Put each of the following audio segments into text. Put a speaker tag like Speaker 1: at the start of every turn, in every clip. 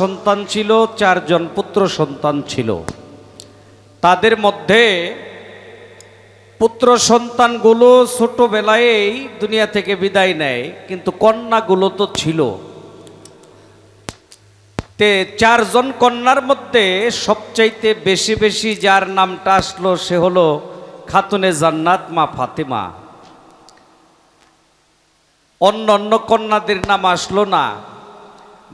Speaker 1: সন্তান ছিল, চারজন পুত্র সন্তান ছিল। তাদের মধ্যে পুত্র সন্তানগুলো ছোটবেলায় দুনিয়া থেকে বিদায় নেয়, কিন্তু কন্যাগুলো তো ছিল। তে চারজন কন্যার মধ্যে সবচাইতে বেশি বেশি যার নামটা আসলো, সে হলো খাতুনে জান্নাত মা ফাতেমা। অন্য অন্য কন্যাদের নাম আসলো না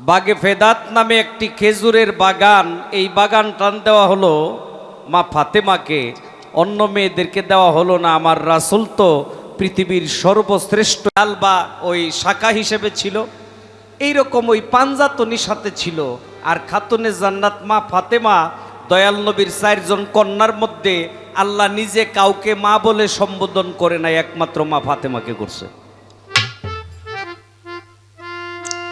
Speaker 1: বাগে ফেদাত নামে একটি খেজুরের বাগান। এই বাগান টান দেওয়া হলো মা ফাতেমাকে। অন্য মেয়েদেরকে দেওয়া হলো না। আমার রাসুল তো পৃথিবীর সর্বশ্রেষ্ঠ ডাল বা ওই শাখা হিসেবে ছিল। এইরকম ওই পাঞ্জাতনির সাথে ছিল। আর খাতুনে জান্নাত মা ফাতেমা দয়াল নবীর চারজন কন্যার মধ্যে আল্লাহ নিজে কাউকে মা বলে সম্বোধন করে নাই, একমাত্র মা ফাতেমাকে করছে।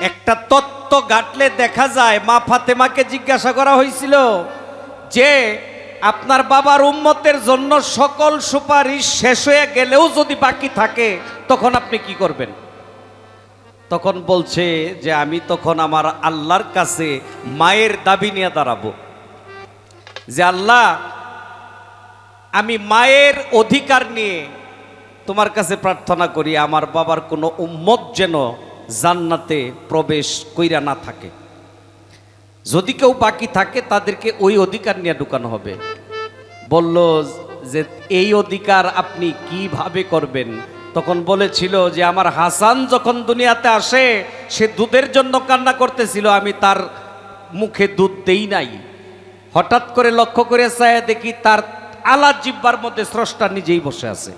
Speaker 1: একটা তত্ত্ব গাটলে দেখা যায়, মা ফাতেমাকে জিজ্ঞাসা করা হয়েছিল যে, আপনার বাবার উম্মতের জন্য সকল সুপারিশ শেষ হয়ে গেলেও যদি বাকি থাকে, তখন আপনি কি করবেন? তখন বলছে যে, আমি তখন আমার আল্লাহর কাছে মায়ের দাবি নিয়ে দাঁড়াবো। যে, আল্লাহ, আমি মায়ের অধিকার নিয়ে তোমার কাছে প্রার্থনা করি, আমার বাবার কোনো উম্মত যেন জান্নাতে প্রবেশ কইরা না থাকে। যদি কেউ বাকি থাকে, তাদেরকে ওই অধিকার নিয়ে ঢুকানো হবে। বলল যে, এই অধিকার আপনি কীভাবে করবেন? তখন বলেছিল যে, আমার হাসান যখন দুনিয়াতে আসে, সে দুধের জন্য কান্না করতেছিল, আমি তার মুখে দুধ দেই নাই। হঠাৎ করে লক্ষ্য করে চায় দেখি তার আলা জিব্বার মধ্যে স্রষ্টা নিজেই বসে আছে।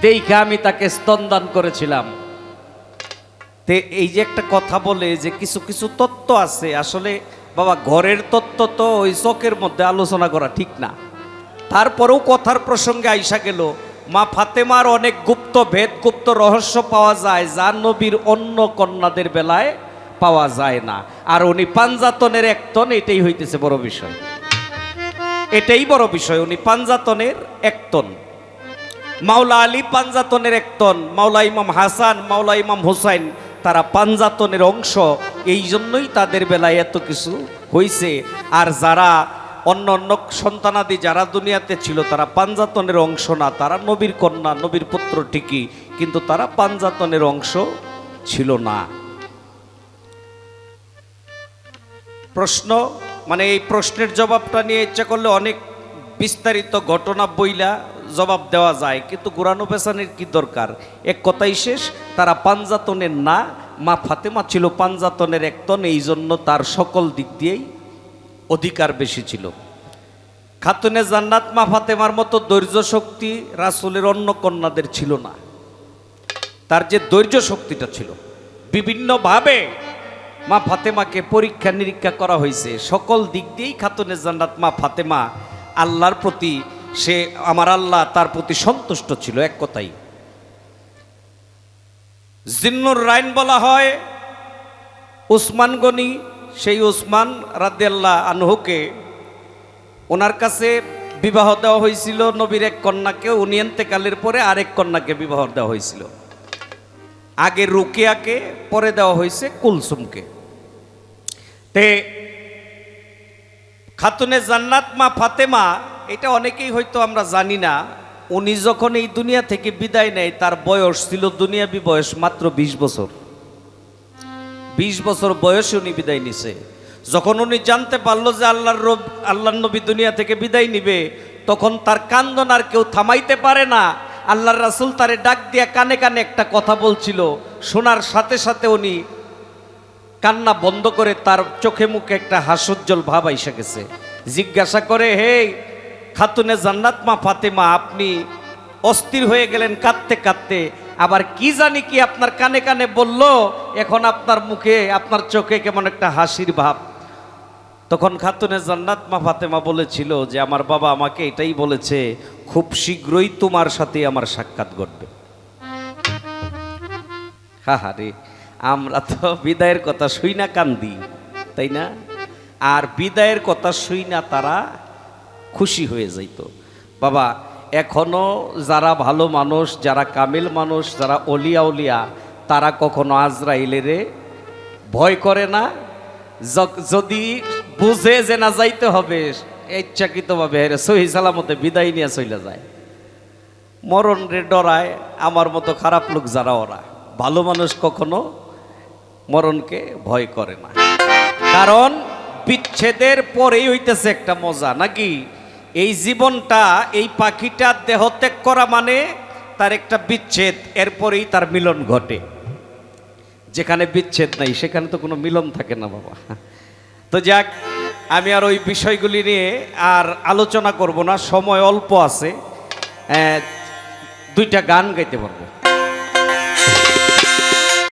Speaker 1: দেখে আমি তাকে স্তনদান করেছিলাম। তে এই যে একটা কথা বলে যে কিছু কিছু তত্ত্ব আছে, আসলে বাবা ঘরের তত্ত্ব তো ওই চকের মধ্যে আলোচনা করা ঠিক না। তারপরেও কথার প্রসঙ্গে আইসা গেল, মা ফাতেমার অনেক গুপ্ত ভেদ, গুপ্ত রহস্য পাওয়া যায় যা নবীর অন্য কন্যাদের বেলায় পাওয়া যায় না। আর উনি পাঞ্জাতনের একতন, এটাই হইতেছে বড় বিষয়। এটাই বড় বিষয়, উনি পাঞ্জাতনের একতন। মাওলা আলী পাঞ্জাতনের একতন, মাওলা ইমাম হাসান, মাওলা ইমাম হুসাইন তারা পাঞ্জাতনের অংশ। এই জন্যই তাদের বেলায় এত কিছু হয়েছে আর যারা অন্য অন্য সন্তানাদি যারা দুনিয়াতে ছিল, তারা পাঞ্জাতনের অংশ না। তারা নবীর কন্যা, নবীর পুত্র ঠিকই, কিন্তু তারা পাঞ্জাতনের অংশ ছিল না। প্রশ্ন মানে এই প্রশ্নের জবাবটা নিয়ে ইচ্ছা করলে অনেক বিস্তারিত ঘটনা বইলা জবাব দেওয়া যায়, কিন্তু কোরআনো পেশানের কি দরকার? এক কথাই শেষ, তারা পাঞ্জাতনের না, মা ফাতেমা ছিল পাঞ্জাতনের একতন এই জন্য তার সকল দিক দিয়েই অধিকার বেশি ছিল। খাতুনে জান্নাত মা ফাতেমার মতো ধৈর্য শক্তি রাসুলের অন্য কন্যাদের ছিল না। তার যে ধৈর্য শক্তিটা ছিল, বিভিন্নভাবে মা ফাতেমাকে পরীক্ষা নিরীক্ষা করা হয়েছে। সকল দিক দিয়েই খাতুনে জান্নাত মা ফাতেমা আল্লাহর প্রতি, সে আমার আল্লাহ তার প্রতি সন্তুষ্ট ছিল এক কথাই। জিন্নুর রাইন বলা হয়, উসমান গনি, সেই উসমান রাদিয়াল্লাহ আনহুকে ওনার কাছে বিবাহ দেওয়া হয়েছিল নবীর এক কন্যাকে, উনি এন্তেকালের পরে আরেক কন্যাকে বিবাহ দেওয়া হয়েছিল। আগে রুকিয়াকে, পরে দেওয়া হয়েছে কুলসুমকে। তে খাতুনে জান্নাত মা ফাতেমা, এটা অনেকেই হয়তো আমরা জানি না। উনি যখন এই দুনিয়া থেকে বিদায় নেয়, তার বয়স ছিল দুনিয়াবি বয়স মাত্র ২০ বছর। ২০ বছর বয়সে উনি বিদায় নিছে। যখন উনি জানতে পারল যে আল্লাহর রব, আল্লাহর নবী দুনিয়া থেকে বিদায় নিবে, তখন তার কান্দন আর কেউ থামাইতে পারে না। আল্লাহর রাসুল তারে ডাক দিয়া কানে কানে একটা কথা বলছিল। শোনার সাথে সাথে উনি কান্না বন্ধ করে তার চোখে মুখে একটা হাস্যোজ্জ্বল ভাব আইসা গেছে। জিজ্ঞাসা করে হে খাতুনে জান্নাত মা ফাতেমা, আপনি অস্থির হয়ে গেলেন কাঁদতে কাঁদতে, আবার কি জানি কি আপনার কানে কানে বলল, এখন আপনার মুখে, আপনার চোখে কেমন একটা হাসির ভাব। তখন খাতুনে জান্নাত মা ফাতেমা বলেছিল যে, আমার বাবা আমাকে এটাই বলেছে, খুব শীঘ্রই তোমার সাথে আমার সাক্ষাৎ ঘটবে। হা হা, রে। আমরা তো বিদায়ের কথা শুই না কান্দি, তাই না? আর বিদায়ের কথা শুই না তারা খুশি হয়ে যাইত। বাবা, এখনও যারা ভালো মানুষ, যারা কামিল মানুষ, যারা অলিয়া উলিয়া তারা কখনো আজরাইলেরে ভয় করে না? যদি বুঝে যে না যাইতে হবে, ইচ্ছাকৃতভাবে হেরে সহি সালামতে বিদায় নিয়ে চলে যায়। মরণ রে ডরায়, আমার মতো খারাপ লোক যারা ওরা। ভালো মানুষ কখনো মরণকে ভয় করে না। কারণ বিচ্ছেদের পরেই হইতেছে একটা মজা, নাকি? এই জীবনটা এই পাখিটা দেহ ত্যাগ করা মানে তার একটা বিচ্ছেদ, এরপরেই তার মিলন ঘটে। যেখানে বিচ্ছেদ নাই, সেখানে তো কোনো মিলন থাকে না বাবা। তো যাক, আমি আর ওই বিষয়গুলি নিয়ে আর আলোচনা করব না, সময় অল্প আছে। দুইটা গান গাইতে পারব।